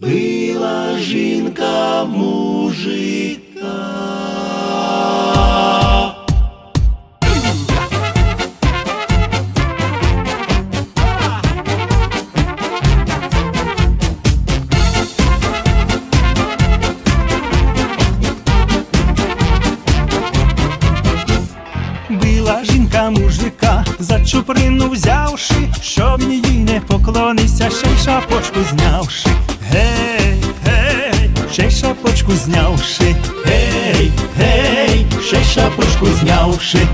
Била жінка мужика. Била жінка мужика, за чуприну взявши, щоб їй не поклонився, ще й шапочку знявши. Шапочку знявши. Гей, гей, ще шапочку знявши.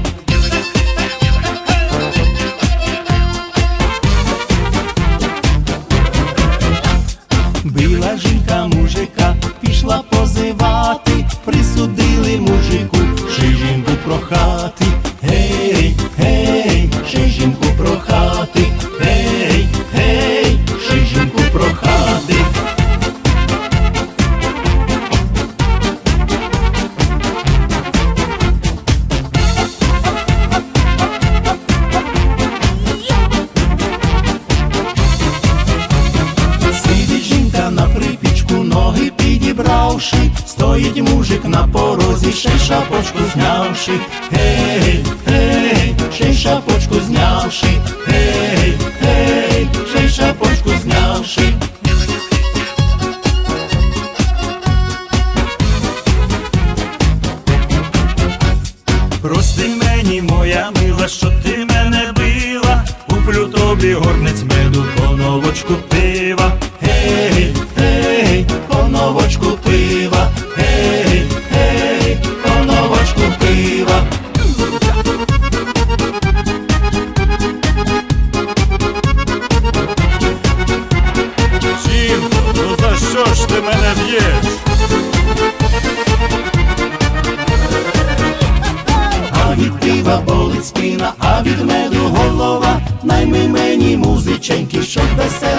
Била жінка мужика, пішла позивати, присудили мужику, підібравши, стоїть мужик на порозі, ще й шапочку знявши, гей, гей, ще й шапочку знявши, гей, гей, ще й шапочку знявши. Прости мені, моя мила, що ти мене била, куплю тобі горниць меду, коновочку пила. пива болить спина, а від меду голова, найми мені музиченьки, щоб весело